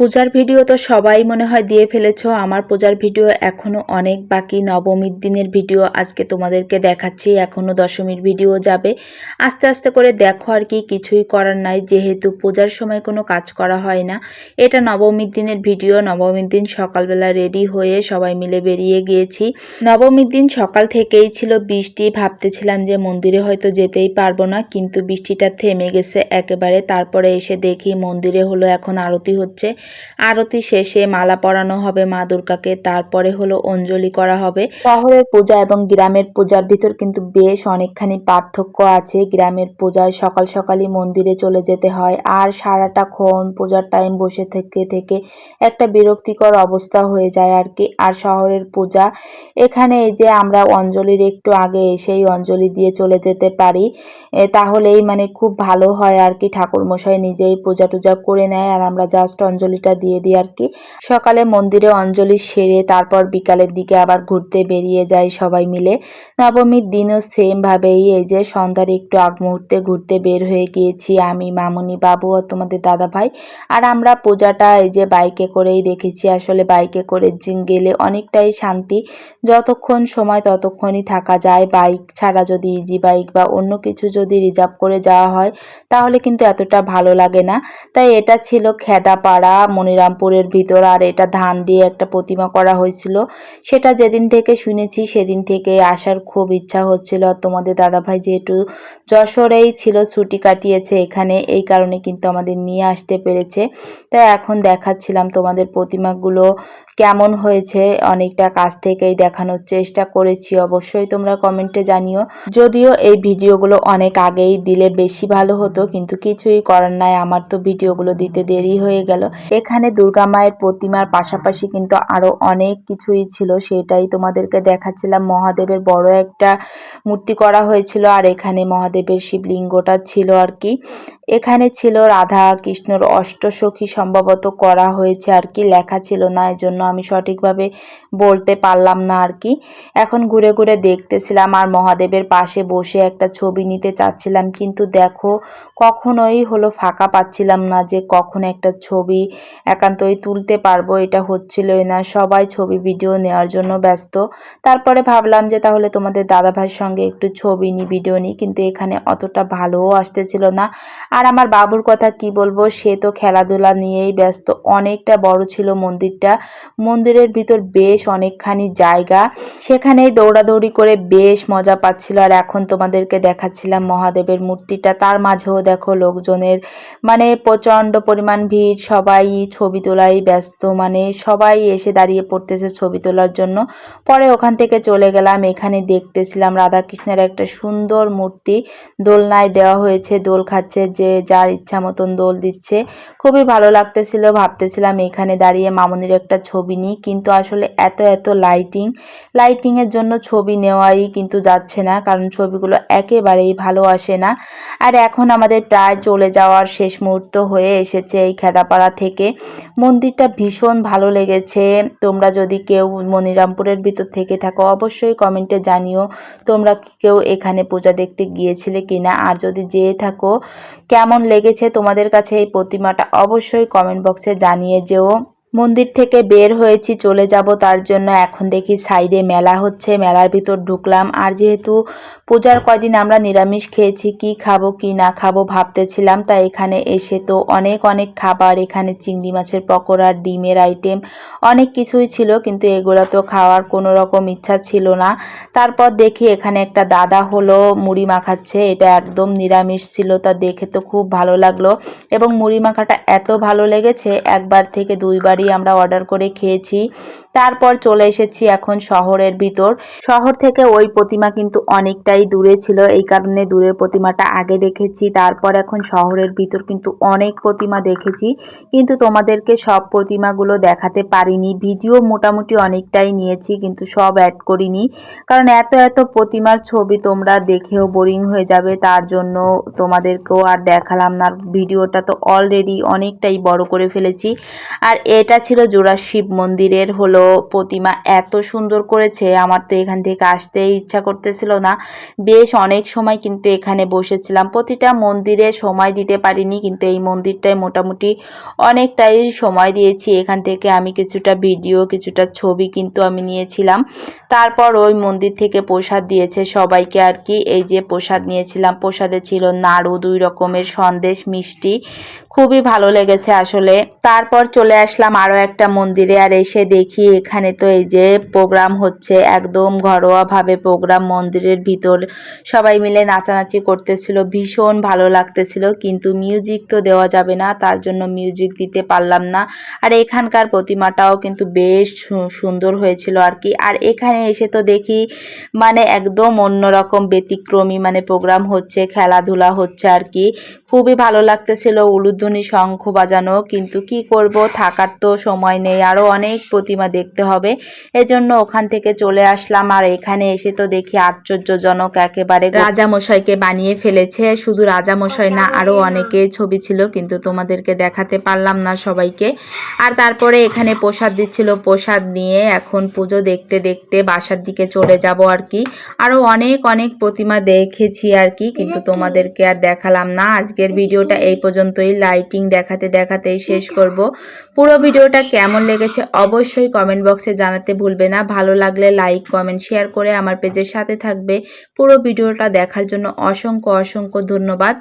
পূজার ভিডিও তো সবাই মনে হয় দিয়ে ফেলেছো। আমার পূজার ভিডিও এখনও অনেক বাকি। নবমীর দিনের ভিডিও আজকে তোমাদেরকে দেখাচ্ছি। এখনও দশমীর ভিডিও যাবে। আস্তে আস্তে করে দেখো আর কি, কিছুই করার নাই। যেহেতু পূজার সময় কোনো কাজ করা হয় না, এটা নবমীর দিনের ভিডিও। নবমীর দিন সকালবেলা রেডি হয়ে সবাই মিলে বেরিয়ে গিয়েছি। নবমীর দিন সকাল থেকেই ছিল বৃষ্টি। ভাবতেছিলাম যে মন্দিরে হয়তো যেতেই পারব না, কিন্তু বৃষ্টিটা থেমে গেছে একেবারে। তারপরে এসে দেখি মন্দিরে হলো এখন আরতি হচ্ছে। আরতি শেষে মালা পরানো হবে মা দুর্গাকে, তারপরে হলো অঞ্জলি করা হবে। শহরের পূজা এবং গ্রামের পূজার ভিতর কিন্তু বেশ অনেকখানি পার্থক্য আছে। গ্রামের পূজায় সকাল সকালই মন্দিরে চলে যেতে হয়, আর সারাটা ক্ষণ পূজার টাইম বসে থেকে থেকে একটা বিরক্তিকর অবস্থা হয়ে যায় আর কি। আর শহরের পূজা, এখানে এই যে আমরা অঞ্জলির একটু আগে এসেই অঞ্জলি দিয়ে চলে যেতে পারি তাহলেই মানে খুব ভালো হয় আর কি। ঠাকুরমশাই নিজেই পূজা টুজা করে নেয়, আর আমরা জাস্ট অঞ্জলিটা দিয়ে দিই আর কি। সকালে মন্দিরে অঞ্জলি সেরে তারপর বিকালের দিকে আবার ঘুরতে বেরিয়ে যাই সবাই মিলে। নবমীর দিনও সেমভাবেই এই যে সন্ধ্যার একটু আগ মুহূর্তে ঘুরতে বের হয়ে গিয়েছি আমি, মামুনি, বাবু আর তোমাদের দাদা ভাই আর আমরা পূজাটা এই যে বাইকে করেই দেখেছি। আসলে বাইকে করে গেলে অনেকটাই শান্তি। যতক্ষণ সময় ততক্ষণই থাকা যায়। বাইক ছাড়া যদি ইজি বাইক বা অন্য কিছু যদি রিজার্ভ করে যাওয়া হয়, তাহলে কিন্তু এতটা ভালো লাগে না। তাই এটা ছিল খেদাপাড়া মনিরামপুরের ভিতর, আর এটা ধান দিয়ে একটা প্রতিমা করা হয়েছিল। সেটা যেদিন থেকে শুনেছি, সেদিন থেকে আসার খুব ইচ্ছা হচ্ছিল। আর তোমাদের দাদাভাই যেহেতু যশোরেই ছিল, ছুটি কাটিয়েছে এখানে, এই কারণে কিন্তু আমাদের নিয়ে আসতে পেরেছে। তাই এখন দেখাচ্ছিলাম তোমাদের প্রতিমাগুলো কেমন হয়েছে? অনেকটা কাছ থেকেই দেখানোর চেষ্টা করেছি। অবশ্যই তোমরা কমেন্টে জানিও। যদিও এই ভিডিওগুলো অনেক আগেই দিলে বেশি ভালো হতো, কিন্তু কিছুই করার নাই। আমার তো ভিডিওগুলো দিতে দেরি হয়ে গেল। এখানে দুর্গা মায়ের প্রতিমার পাশাপাশি কিন্তু আরও অনেক কিছুই ছিল। সেটাই তোমাদেরকে দেখাচ্ছিলাম। মহাদেবের বড় একটা মূর্তি করা হয়েছিল, আর এখানে মহাদেবের শিবলিঙ্গটা ছিল আর কি। এখানে ছিল রাধা কৃষ্ণর অষ্টসখী সম্ভবত করা হয়েছে আর কি। লেখা ছিল না, এজন্য আমি সঠিকভাবে বলতে পারলাম না আর কি। এখন ঘুরে ঘুরে দেখতেছিলাম আর মহাদেবের পাশে বসে একটা ছবি নিতে চাচ্ছিলাম, কিন্তু দেখো কখনোই হলো ফাঁকা পাচ্ছিলাম না যে কখন একটা ছবি একান্তই তুলতে পারব, এটা হচ্ছিলই না। সবাই ছবি ভিডিও নেওয়ার জন্য ব্যস্ত। তারপরে ভাবলাম যে তাহলে তোমাদের দাদাভাইয়ের সঙ্গে একটু ছবি নিই, ভিডিও নিই, কিন্তু এখানে অতটা ভালোও আসতেছিল না। আর আমার বাবুর কথা কি বলব, সে তো খেলাধুলা নিয়েই ব্যস্ত। অনেকটা বড় ছিল মন্দিরটা মন্দিরের ভিতর বেশ অনেকখানি জায়গা। সেখানেই দৌড়াদৌড়ি করে বেশ মজা পাচ্ছিল। আর এখন তোমাদেরকে দেখাচ্ছিলাম মহাদেবের মূর্তিটা। তার মাঝেও দেখো লোকজনের মানে প্রচণ্ড পরিমাণ ভিড়। সবাই ছবি তোলাই ব্যস্ত। মানে সবাই এসে দাঁড়িয়ে পড়তেছে ছবি তোলার জন্য। পরে ওখান থেকে চলে গেলাম। এখানে দেখতেছিলাম রাধাকৃষ্ণের একটা সুন্দর মূর্তি। দোলনায় দেওয়া হয়েছে। দোল খাচ্ছে যে যার ইচ্ছা মতন দোল দিচ্ছে। খুবই ভালো লাগতেছিল। ভাবতেছিলাম এখানে দাঁড়িয়ে মামনির একটা ছবি নিই, কিন্তু আসলে এত এত লাইটিং লাইটিংয়ের জন্য ছবি নেওয়াই কিন্তু যাচ্ছে না, কারণ ছবিগুলো একেবারেই ভালো আসে না। আর এখন আমাদের প্রায় চলে যাওয়ার শেষ মুহূর্ত হয়ে এসেছে এই খেদাপাড়া থেকে। মন্দিরটা ভীষণ ভালো লেগেছে। তোমরা যদি কেউ মনিরামপুরের ভিতর থেকে থাকো, অবশ্যই কমেন্টে জানিও তোমরা কেউ এখানে পূজা দেখতে গিয়েছিলে কিনা। আর যদি যেয়ে থাকো, কেমন লেগেছে তোমাদের কাছে এই প্রতিমাটা, অবশ্যই কমেন্ট বক্সে জানিয়ে যেও। মন্দির থেকে বের হয়েছি, চলে যাব তার জন্য। এখন দেখি সাইডে মেলা হচ্ছে, মেলার ভিতর ঢুকলাম। আর যেহেতু পূজার কয়দিন আমরা নিরামিষ খেয়েছি, কি খাব, কি না খাব ভাবতেছিলাম, তাই এখানে এসে তো অনেক অনেক খাবার, এখানে চিংড়ি মাছের পকোড়া, ডিমের আইটেম অনেক কিছুই ছিল, কিন্তু এগুলো তো খাওয়ার কোনো রকম ইচ্ছা ছিল না। তারপর দেখি এখানে একটা দাদা হলো, মুড়ি মাখাচ্ছে। এটা একদম নিরামিষ ছিল, তা দেখে তো খুব ভালো লাগল। এবং মুড়ি মাখাটা এত ভালো লেগেছে, একবার থেকে দুইবারই আমরা অর্ডার করে খেয়েছি। তারপর চলে এসেছি এখন শহরের ভিতর। শহর থেকে ওই প্রতিমা কিন্তু অনেকটাই দূরে ছিল। এই কারণে দূরের প্রতিমাটা আগে দেখেছি। তারপর এখন শহরের ভিতর কিন্তু অনেক প্রতিমা দেখেছি। কিন্তু তোমাদেরকে সব প্রতিমাগুলো দেখাতে পারিনি। ভিডিও মোটামুটি অনেকটাই নিয়েছি, কিন্তু সব অ্যাড করিনি। কারণ এত এত প্রতিমার ছবি তোমরা দেখেও বোরিং হয়ে যাবে। তার জন্য তোমাদেরকেও আর দেখালাম না। ভিডিওটা তো অলরেডি অনেকটাই বড় করে ফেলেছি। আর এটা এটা ছিল জোড়া শিব মন্দিরের, হলো প্রতিমা এত সুন্দর করেছে, আমার তো এখান থেকে আসতে ইচ্ছা করতেছিল না। বেশ অনেক সময় কিন্তু এখানে বসেছিলাম। প্রতিটা মন্দিরে সময় দিতে পারিনি, কিন্তু এই মন্দিরটায় মোটামুটি অনেকটাই সময় দিয়েছি। এখান থেকে আমি কিছুটা ভিডিও, কিছুটা ছবি কিন্তু আমি নিয়েছিলাম। তারপর ওই মন্দির থেকে প্রসাদ দিয়েছে সবাইকে আর কি। এই যে প্রসাদ নিয়েছিলাম, প্রসাদে ছিল নাড়ু, দুই রকমের সন্দেশ, মিষ্টি। খুবই ভালো লেগেছে আসলে। তারপর চলে আসলাম আরও একটা মন্দিরে আর এসে দেখি এখানে তো এই যে প্রোগ্রাম হচ্ছে, একদম ঘরোয়াভাবে প্রোগ্রাম মন্দিরের ভিতর। সবাই মিলে নাচানাচি করতেছিল, ভীষণ ভালো লাগতেছিল, কিন্তু মিউজিক তো দেওয়া যাবে না, তার জন্য মিউজিক দিতে পারলাম না। আর এখানকার প্রতিমাটাও কিন্তু বেশ সুন্দর হয়েছিল আর কি। আর এখানে এসে তো দেখি মানে একদম অন্যরকম ব্যতিক্রমী মানে প্রোগ্রাম হচ্ছে, খেলাধুলা হচ্ছে আর কি। খুবই ভালো লাগতেছিল উলুধ্বনি শঙ্খ বাজানো, কিন্তু কি করব? থাকার তো সময় নেই। আরও অনেক প্রতিমা দেখতে হবে। এজন্য ওখান থেকে চলে আসলাম। আর এখানে এসে তো দেখি আশ্চর্যজনক একেবারে রাজামশাইকে বানিয়ে ফেলেছে। শুধু রাজামশাই না আরও অনেকে ছবি ছিল, কিন্তু তোমাদেরকে দেখাতে পারলাম না সবাইকে। আর তারপরে এখানে প্রসাদ দিচ্ছিল। প্রসাদ নিয়ে এখন পুজো দেখতে দেখতে বাসার দিকে চলে যাব আর কি। আরও অনেক অনেক প্রতিমা দেখেছি আর কি, কিন্তু তোমাদেরকে আর দেখালাম না। আজকের ভিডিওটা এই পর্যন্তই। লাইটিং দেখাতে দেখাতেই শেষ করব। পুরো ভিডিওটা কেমন লেগেছে অবশ্যই কমেন্ট বক্সে জানাতে ভুলবে না। ভালো লাগলে লাইক কমেন্ট শেয়ার করে আমার পেজের সাথে থাকবে। পুরো ভিডিওটা দেখার জন্য অসংখ্য অসংখ্য ধন্যবাদ।